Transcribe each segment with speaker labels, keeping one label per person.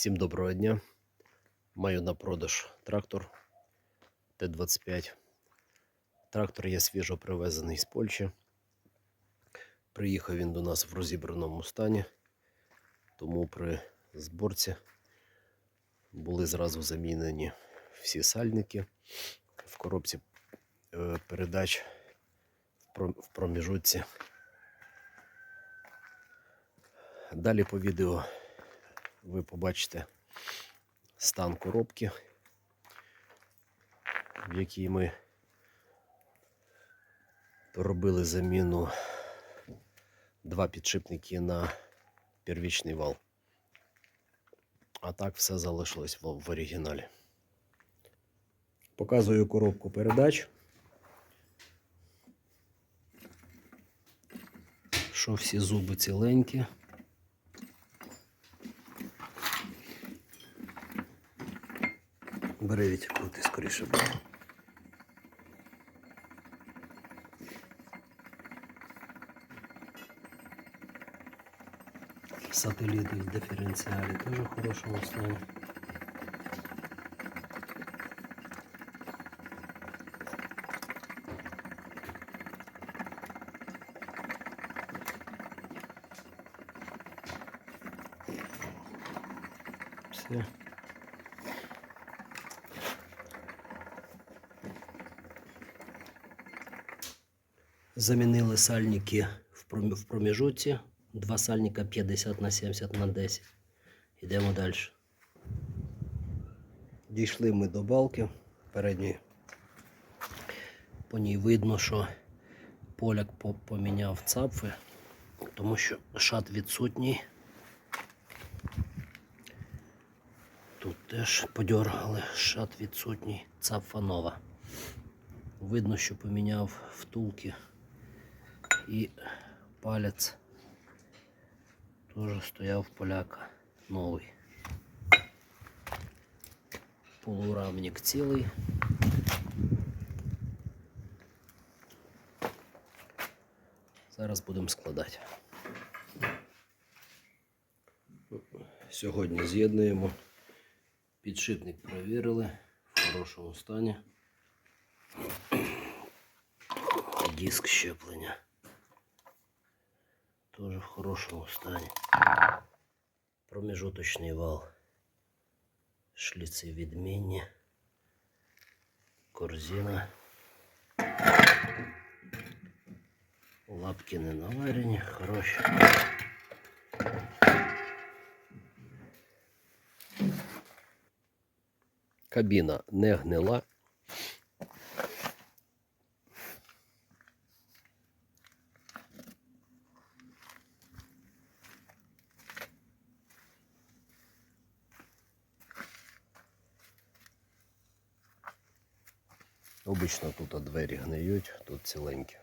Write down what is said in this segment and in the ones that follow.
Speaker 1: Всім доброго дня. Маю на продаж трактор Т-25. Трактор є свіжо привезений з Польщі. Приїхав він до нас в розібраному стані, тому при зборці були зразу замінені всі сальники в коробці е, передач в пром- в проміжутці. Далі по відео ви побачите стан коробки, в якій ми робили заміну два підшипники на первічний вал. А так все залишилось в, оригіналі. Показую коробку передач. Що всі зуби ціленькі. Бери від крути скоріше буде. Сателіти в диференціалі теж в хорошому стані. Все. Замінили сальники в проміжутці. Два сальника 50 на 70 на 10. Йдемо далі. Дійшли ми до балки передньої. По ній видно, що поляк поміняв цапфи, тому що шат відсутній. Тут теж подьоргали, шат відсутній, цапфа нова. Видно, що поміняв втулки і палець теж стояв поляка новий. Полурамник цілий. Зараз будемо складати. Сьогодні з'єднуємо. Підшипник провірили в хорошому стані. Диск щеплення. Тоже в хорошому стані. Промежуточний вал. Шліци відмінні. Корзина. Лапки не наварені, хороші. Кабіна не гнила. Обично тут двері гниють, тут ціленькі.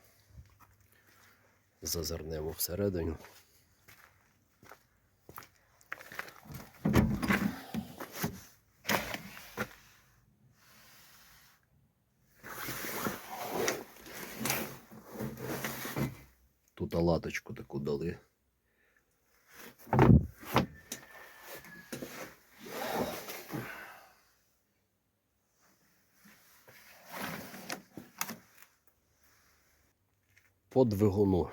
Speaker 1: Зазирнемо всередину. Тут латочку таку дали. По двигуну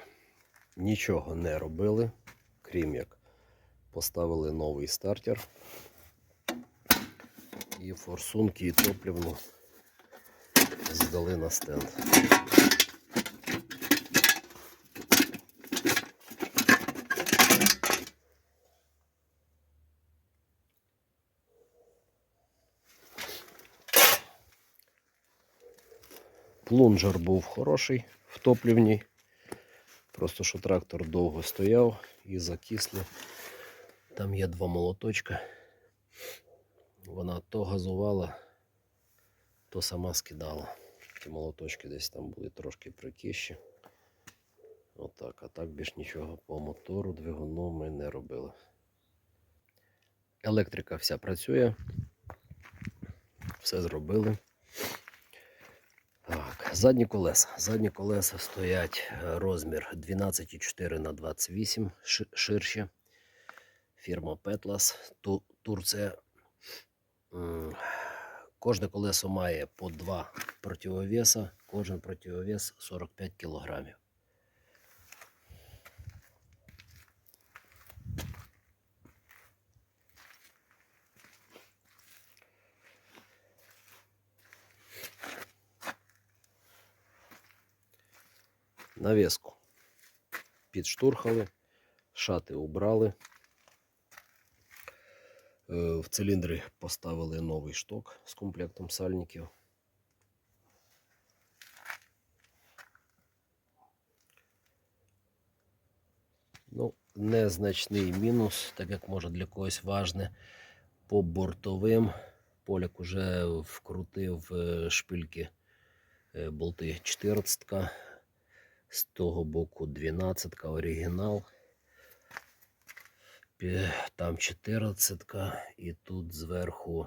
Speaker 1: нічого не робили, крім як поставили новий стартер і форсунки і топливну здали на стенд. Плунжер був хороший, втоплювній. Просто що трактор довго стояв і закисли. Там є два молоточка. Вона то газувала, то сама скидала. Ті молоточки десь там були трошки прикищі. Отак. А так більш нічого по мотору, двигуну ми не робили. Електрика вся працює. Все зробили. Задні колеса. Задні колеса стоять е, розмір 12,4 на 28 ширше. Фірма Петлас, Турція. Кожне колесо має по два противовеса. Кожен противовес 45 кілограмів. Навіску підштурхали, шати убрали. Е, В циліндри поставили новий шток з комплектом сальників. Ну, незначний мінус, так як може для когось важне. По бортовим поляк уже вкрутив е, шпильки е, болти 14 з того боку 12 оригінал. Там 14 і тут зверху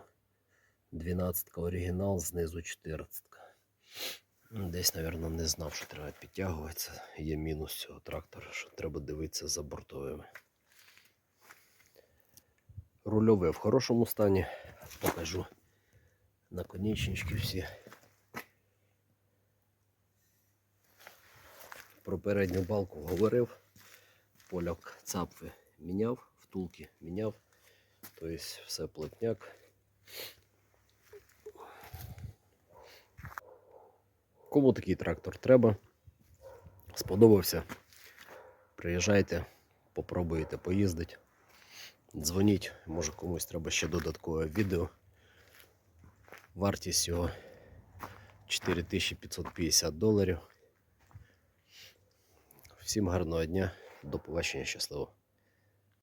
Speaker 1: 12 оригінал, знизу 14. Десь, мабуть, не знав, що треба підтягуватися. Є мінус цього трактора, що треба дивитися за бортовими. Рульове в хорошому стані. Покажу наконечнички всі. Про передню балку говорив. Поляк цапви міняв, втулки міняв. Тобто все плотняк. Кому такий трактор треба? Сподобався? Приїжджайте, попробуйте поїздити. Дзвоніть, може комусь треба ще додаткове відео. Вартість його 4550 доларів. Всім гарного дня, до побачення, щасливо.